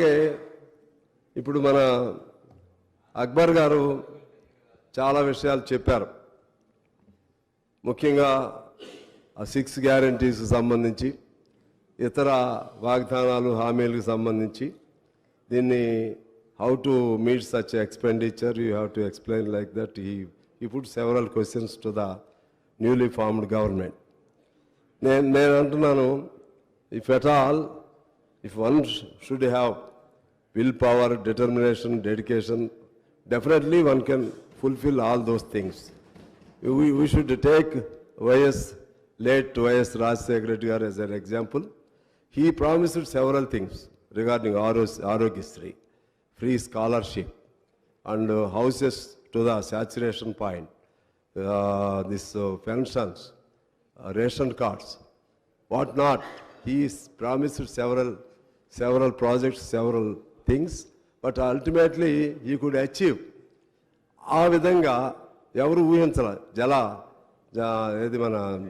అలాగే ఇప్పుడు మన అక్బర్ గారు చాలా విషయాలు చెప్పారు. ముఖ్యంగా ఆ సిక్స్ గ్యారంటీస్ సంబంధించి ఇతర వాగ్దానాలు హామీలకు సంబంధించి దీన్ని how to meet such expenditure you have to explain like that ఈ ఈ put several questions to the newly formed government నేను నేను అంటున్నాను if at all if one should have willpower, determination, dedication, definitely one can fulfill all those things. We, we should take YS, late YS Raj Secretary as an example. He promised several things regarding Arogyasri, free scholarship, and uh, houses to the saturation point, uh, this uh, pensions, uh, ration cards, what not. He promised several, several projects, several things but ultimately he could achieve ఆ విధంగా ఎవరు ఊహించాల. జల జ- ఏది మన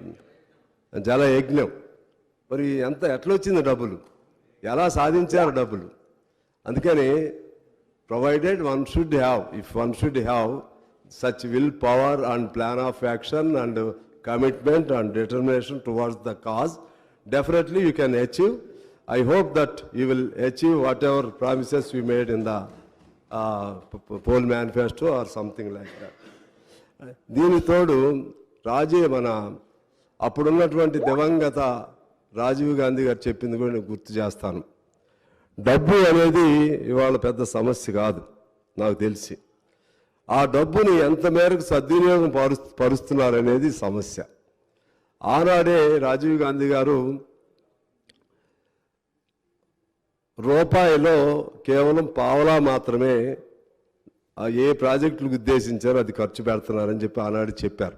జల యజ్ఞం. మరి ఎంత ఎట్లా వచ్చింది డబ్బులు? ఎలా సాధించారు డబ్బులు? అందుకని provided one should have if one should have such will power and plan of action and commitment and determination towards the cause definitely you can achieve I hope that you will achieve whatever promises you made in the poll manifesto or something like that దీని తోడు రాజే మన అప్పుడున్నటువంటి దివంగత రాజీవ్ గాంధీ గారు చెప్పింది కూడా నేను గుర్తు చేస్తాను. డబ్బు అనేది ఇవాళ పెద్ద సమస్య కాదు నాకు తెలిసి. ఆ డబ్బుని ఎంత మేరకు సద్వినియోగం పరు పరుస్తున్నారనేది సమస్య. ఆనాడే రాజీవ్ గాంధీ గారు రూపాయిలో కేవలం పావలా మాత్రమే ఆ ఏ ప్రాజెక్టులకు ఉద్దేశించారో అది ఖర్చు పెడుతున్నారని చెప్పి ఆనాడు చెప్పారు.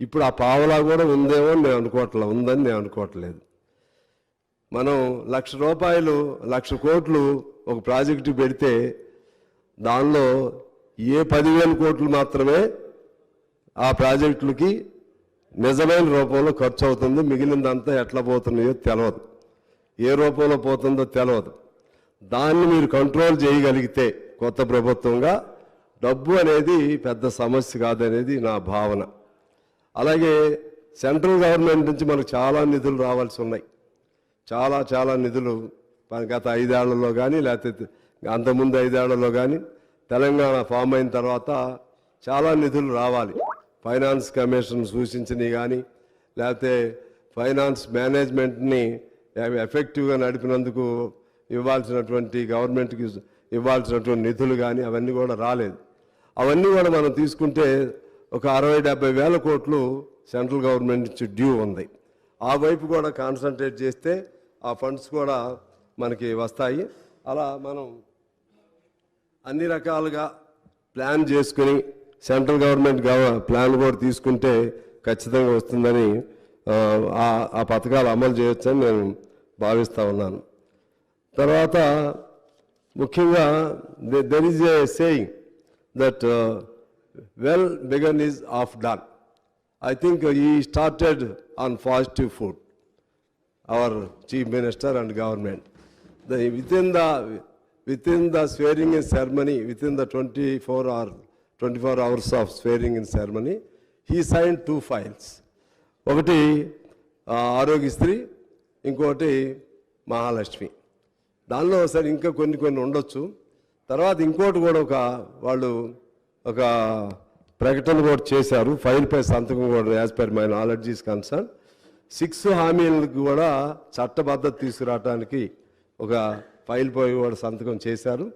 ఇప్పుడు ఆ పావలా కూడా ఉందేమో నేను అనుకోవట్లే ఉందని నేను అనుకోవట్లేదు. మనం లక్ష రూపాయలు లక్ష కోట్లు ఒక ప్రాజెక్టు పెడితే దానిలో ఏ పదివేల కోట్లు మాత్రమే ఆ ప్రాజెక్టులకి నిజమైన రూపంలో ఖర్చు అవుతుంది మిగిలిందంతా ఎట్లా పోతున్నాయో తెలియదు ఏ రూపంలో పోతుందో తెలియదు దాన్ని మీరు కంట్రోల్ చేయగలిగితే కొత్త ప్రభుత్వంగా డబ్బు అనేది పెద్ద సమస్య కాదనేది నా భావన. అలాగే సెంట్రల్ గవర్నమెంట్ నుంచి మనకు చాలా నిధులు రావాల్సి ఉన్నాయి. చాలా చాలా నిధులు గత ఐదేళ్ళలో కానీ లేకపోతే అంతకుముందు ఐదేళ్ళలో కానీ తెలంగాణ ఫామ్ అయిన తర్వాత చాలా నిధులు రావాలి. ఫైనాన్స్ కమిషన్ సూచించినవి కానీ లేకపోతే ఫైనాన్స్ మేనేజ్మెంట్ని ఎఫెక్టివ్గా నడిపినందుకు ఇవ్వాల్సినటువంటి గవర్నమెంట్కి ఇవ్వాల్సినటువంటి నిధులు కానీ అవన్నీ కూడా రాలేదు. అవన్నీ కూడా మనం తీసుకుంటే ఒక అరవై డెబ్బై వేల కోట్లు సెంట్రల్ గవర్నమెంట్ నుంచి డ్యూ ఉంది. ఆ వైపు కూడా కాన్సన్ట్రేట్ చేస్తే ఆ ఫండ్స్ కూడా మనకి వస్తాయి. అలా మనం అన్ని రకాలుగా ప్లాన్ చేసుకుని సెంట్రల్ గవర్నమెంట్ గవ ప్లాన్ కూడా తీసుకుంటే ఖచ్చితంగా వస్తుందని ఆ, ఆ- ఆ పథకాలు అమలు చేయొచ్చని నేను భావిస్తూ ఉన్నాను. తర్వాత ముఖ్యంగా there is a saying that well begun is half done I think he started on positive foot our chief minister and government. The, within the, within the swearing in ceremony, within the 24 hour, 24 hours of swearing in ceremony, he signed two files. ఒకటి ఆ, ఆరోగ్యశ్రీ ఇంకోటి మహాలక్ష్మి దానిలో సరే ఇంకా కొన్ని కొన్ని ఉండొచ్చు. తర్వాత ఇంకోటి కూడా ఒక వాళ్ళు ఒక ప్రకటన కూడా చేశారు. ఫైల్ పై సంతకం కూడా as per my knowledge is concern six హామీలకు కూడా చట్టబద్ధత తీసుకురావడానికి ఒక ఫైల్ పై కూడా సంతకం చేశారు.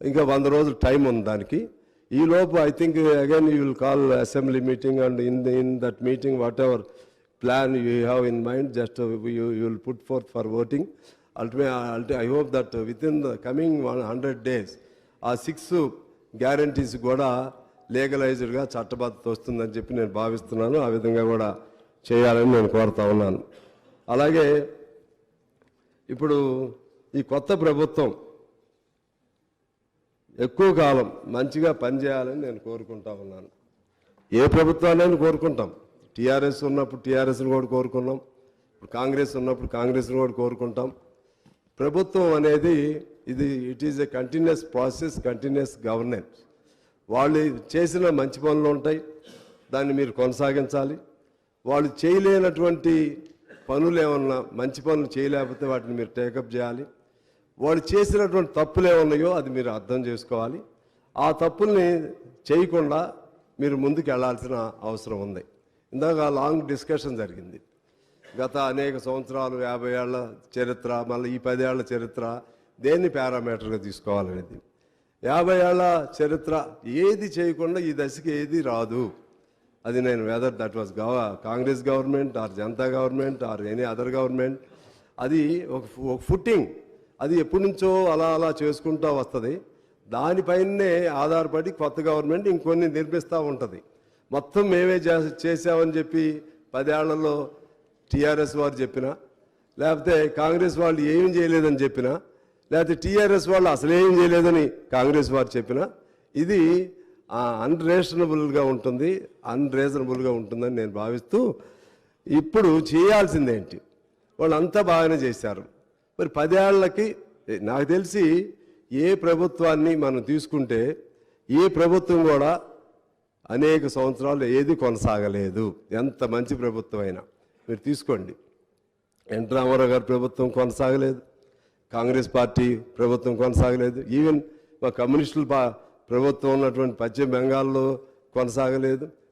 ఇంకా వంద రోజులు టైం ఉంది దానికి. ఈ లోపు I think again you will call assembly meeting and in in that meeting whatever plan you have in mind just you will put forth for voting ultimate I hope that within the coming one hundred days ఆ six guarantees కూడా లీగలైజ్డ్గా చట్టబద్ధత వస్తుందని చెప్పి నేను భావిస్తున్నాను. ఆ విధంగా కూడా చేయాలని నేను కోరుతా ఉన్నాను. అలాగే ఇప్పుడు ఈ కొత్త ప్రభుత్వం ఎక్కువ కాలం మంచిగా పనిచేయాలని నేను కోరుకుంటా ఉన్నాను. ఏ ప్రభుత్వాన్ని కోరుకుంటాం. టీఆర్ఎస్ ఉన్నప్పుడు టీఆర్ఎస్ని కూడా కోరుకున్నాం. ఇప్పుడు కాంగ్రెస్ ఉన్నప్పుడు కాంగ్రెస్ని కూడా కోరుకుంటాం. ప్రభుత్వం అనేది ఇది it is a continuous process continuous governance వాళ్ళు చేసిన మంచి పనులు ఉంటాయి దాన్ని మీరు కొనసాగించాలి. వాళ్ళు చేయలేనటువంటి పనులు ఏమన్నా మంచి పనులు చేయలేకపోతే వాటిని మీరు టేకప్ చేయాలి. వాళ్ళు చేసినటువంటి తప్పులు ఏమున్నాయో అది మీరు అర్థం చేసుకోవాలి. ఆ తప్పుల్ని చేయకుండా మీరు ముందుకు వెళ్ళాల్సిన అవసరం ఉంది. ఇందాక లాంగ్ డిస్కషన్ జరిగింది. గత అనేక సంవత్సరాలు యాభై ఏళ్ళ చరిత్ర మళ్ళీ ఈ పదేళ్ళ చరిత్ర దేన్ని పారామీటర్గా తీసుకోవాలనేది. యాభై ఏళ్ళ చరిత్ర ఏది చేయకుండా ఈ దశకి ఏది రాదు. అది నేను whether that was gov Congress government or Janata government or any other government అది ఒక ఫుట్టింగ్. అది ఎప్పటి నుంచో అలా అలా చేసుకుంటూ వస్తుంది. దానిపైనే ఆధారపడి కొత్త గవర్నమెంట్ ఇంకొన్ని నిర్మిస్తూ ఉంటుంది. మొత్తం మేమే చేసామని చెప్పి పదేళ్ళలో టీఆర్ఎస్ వారు చెప్పినా లేకపోతే కాంగ్రెస్ వాళ్ళు ఏం చేయలేదని చెప్పినా లేకపోతే టీఆర్ఎస్ వాళ్ళు అసలు ఏం చేయలేదని కాంగ్రెస్ వారు చెప్పినా ఇది అన్రీజనబుల్గా ఉంటుంది అన్రీజనబుల్గా ఉంటుందని నేను భావిస్తూ ఇప్పుడు చేయాల్సిందేంటి? వాళ్ళంతా బాగానే చేశారు. మరి పదేళ్ళకి నాకు తెలిసి ఏ ప్రభుత్వాన్ని మనం తీసుకుంటే ఏ ప్రభుత్వం కూడా అనేక సంవత్సరాలు ఏది కొనసాగలేదు. ఎంత మంచి ప్రభుత్వం అయినా. మీరు తీసుకోండి. ఎన్ రామారావు గారి ప్రభుత్వం కొనసాగలేదు. కాంగ్రెస్ పార్టీ ప్రభుత్వం కొనసాగలేదు. ఈవెన్ మా కమ్యూనిస్టుల పా ప్రభుత్వం ఉన్నటువంటి పశ్చిమ బెంగాల్లో కొనసాగలేదు.